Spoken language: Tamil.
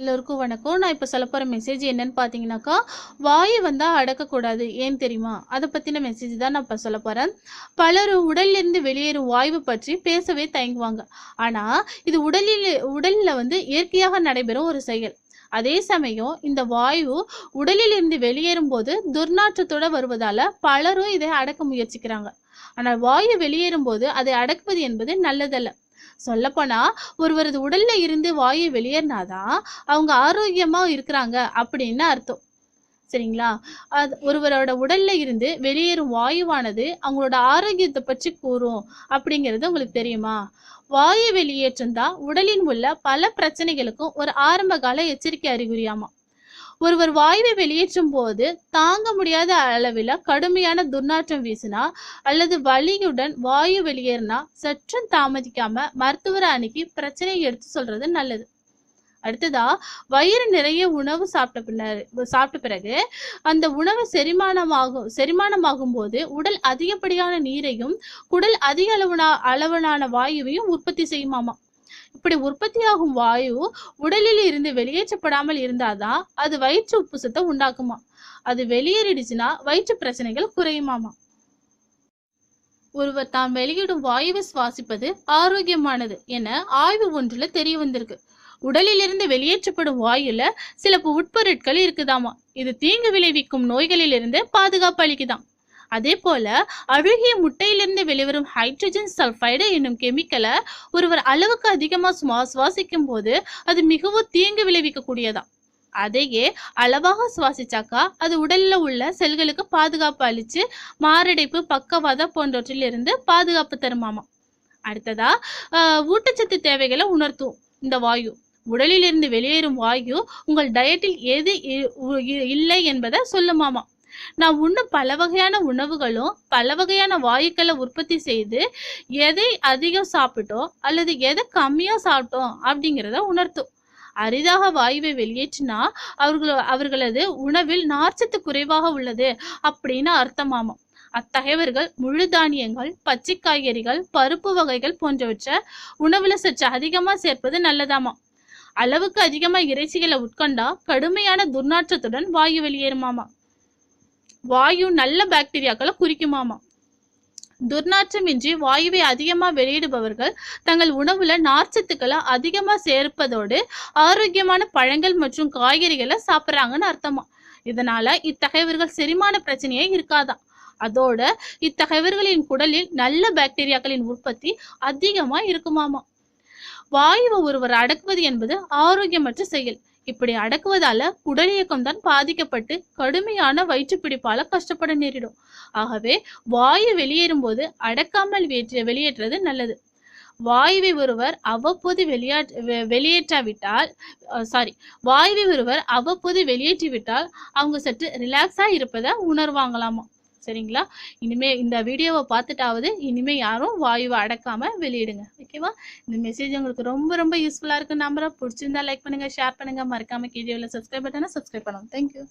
எல்லோருக்கும் வணக்கம். நான் இப்போ சொல்ல போகிற மெசேஜ் என்னன்னு பார்த்தீங்கன்னாக்கா வாயு வந்தால் அடக்கக்கூடாது. ஏன் தெரியுமா? அதை பற்றின மெசேஜ் தான் நான் இப்போ சொல்ல போகிறேன் பலரும் உடல்லிருந்து வெளியேறும் வாய்வு பற்றி பேசவே தயங்குவாங்க. ஆனால் இது உடலில் உடலில் வந்து இயற்கையாக நடைபெறும் ஒரு செயல். அதே சமயம் இந்த வாயு உடலில் இருந்து வெளியேறும் போது துர்நாற்றத்தோட வருவதால பலரும் இதை அடக்க முயற்சிக்கிறாங்க. ஆனால் வாயு வெளியேறும் போது அதை அடக்குவது என்பது நல்லதல்ல. சொல்லப்போனா ஒருவரது உடல்ல இருந்து வாயு வெளியேறினாதான் அவங்க ஆரோக்கியமா இருக்கிறாங்க அப்படின்னு அர்த்தம். சரிங்களா? அது ஒருவரோட உடல்ல இருந்து வெளியேறும் வாயுவானது அவங்களோட ஆரோக்கியத்தை பற்றி கூறும் அப்படிங்கிறது உங்களுக்கு தெரியுமா? வாயு வெளியேற்றம் தான் உடலின் உள்ள பல பிரச்சனைகளுக்கும் ஒரு ஆரம்ப கால எச்சரிக்கை அறிகுறியாமா ஒருவர் வாயுவை வெளியேற்றும் போது தாங்க முடியாத அளவில் கடுமையான துர்நாற்றம் வீசினா அல்லது வலியுடன் வாயு வெளியேறினா சற்றும் தாமதிக்காம மருத்துவரை அணுகி பிரச்சனையை எடுத்து சொல்றது நல்லது. அடுத்ததா வயிறு நிறைய உணவு சாப்பிட்ட பின்னர் சாப்பிட்ட பிறகு அந்த உணவு செரிமானமாகும் செரிமானமாகும் போது உடல் அதிகப்படியான நீரையும் குடல் அதிக அளவுனா அளவனான வாயுவையும் உற்பத்தி செய்யுமாமா? இப்படி உற்பத்தியாகும் வாயு உடலில் இருந்து வெளியேற்றப்படாமல் இருந்தாதான் அது வயிற்று உப்புசத்தை உண்டாக்குமா? அது வெளியேறிடுச்சுன்னா வயிற்று பிரச்சனைகள் குறையுமாமா? ஒருவர் தாம் வெளியிடும் வாயுவை சுவாசிப்பது ஆரோக்கியமானது என ஆய்வு ஒன்றுல தெரிய வந்திருக்கு. உடலிலிருந்து வெளியேற்றப்படும் வாயுல சில உட்பொருட்கள் இருக்குதாமா? இது தீங்கு விளைவிக்கும் நோய்களிலிருந்து பாதுகாப்பு அளிக்குதாம். அதே போல அழுகிய முட்டையிலிருந்து வெளிவரும் ஹைட்ரஜன் சல்ஃபைடு என்னும் கெமிக்கலை ஒருவர் அளவுக்கு அதிகமாக சுவா சுவாசிக்கும் போது அது மிகவும் தீங்கு விளைவிக்கக்கூடியதாம். அதையே அளவாக சுவாசிச்சாக்கா அது உடல்ல உள்ள செல்களுக்கு பாதுகாப்பு அளிச்சு மாரடைப்பு பக்கவாதம் போன்றவற்றிலிருந்து பாதுகாப்பு தருமாமா அடுத்ததா ஊட்டச்சத்து தேவைகளை உணர்த்தும் இந்த வாயு. உடலில் இருந்து வெளியேறும் வாயு உங்கள் டயட்டில் எது இ- உ- இல்லை என்பதை சொல்லுமாமா நான் உண்ணும் பல வகையான உணவுகளும் பல வகையான வாயுக்களை உற்பத்தி செய்து எதை அதிகம் சாப்பிட்டோம் அல்லது எதை கம்மியா சாப்பிட்டோம் அப்படிங்கிறத உணர்த்தும். அரிதாக வாயுவை வெளியேற்றினா அவர்கள அவர்களது உணவில் நார்ச்சத்து குறைவாக உள்ளது அப்படின்னு அர்த்தமாமாம் அத்தகையவர்கள் முழு தானியங்கள் பச்சை காய்கறிகள் பருப்பு வகைகள் போன்றவற்றை உணவுல சற்று அதிகமா சேர்ப்பது நல்லதாமா அளவுக்கு அதிகமா இறைச்சிகளை உட்கொண்டா கடுமையான துர்நாற்றத்துடன் வாயு வெளியேறுமாமா வாயு நல்ல பாக்டீரியாக்களை குறிக்குமாமா. துர்நாற்றமின்றி வாயுவை அதிகமா வெளியிடுபவர்கள் தங்கள் உணவுல நார்ச்சத்துக்களை அதிகமா சேர்ப்பதோடு ஆரோக்கியமான பழங்கள் மற்றும் காய்கறிகளை சாப்பிட்றாங்கன்னு அர்த்தமா. இதனால இத்தகையவர்கள் செரிமான பிரச்சனையே இருக்காதாம் அதோட இத்தகையவர்களின் குடலில் நல்ல பாக்டீரியாக்களின் உற்பத்தி அதிகமா இருக்குமாமா. வாயுவை ஒருவர் அடக்குவது என்பது ஆரோக்கியமற்ற செயல். இப்படி அடக்குவதால குடல் இயக்கம் தான் பாதிக்கப்பட்டு கடுமையான வயிற்றுப்பிடிப்பால கஷ்டப்பட நேரிடும். ஆகவே வாயு வெளியேறும் போது அடக்காமல் வெளியேற்ற- வெளியேற்றுறது நல்லது. வாயுவை ஒருவர் அவ்வப்போது வெளியாற்ற வெ- வெளியேற்றாவிட்டால் சாரி வாயுவை ஒருவர் அவ்வப்போது வெளியேற்றிவிட்டால் அவங்க சற்று ரிலாக்ஸா இருப்பதை உணர்வாங்களாமா? சரிங்களா? இனிமே இந்த வீடியோவை பார்த்துட்டாவது இனிமே யாரும் வாயுவை அடக்காம வெளியிடுங்க. ஓகேவா? இந்த மெசேஜ் உங்களுக்கு ரொம்ப ரொம்ப யூஸ்ஃபுல்லா இருக்கு நம்புறேன். பிடிச்சிருந்தா லைக் பண்ணுங்க ஷேர் பண்ணுங்க. மறக்காம உள்ள சப்ஸ்கிரைப் பட்டனா சப்ஸ்கிரைப் பண்ணுங்க தேங்க்யூ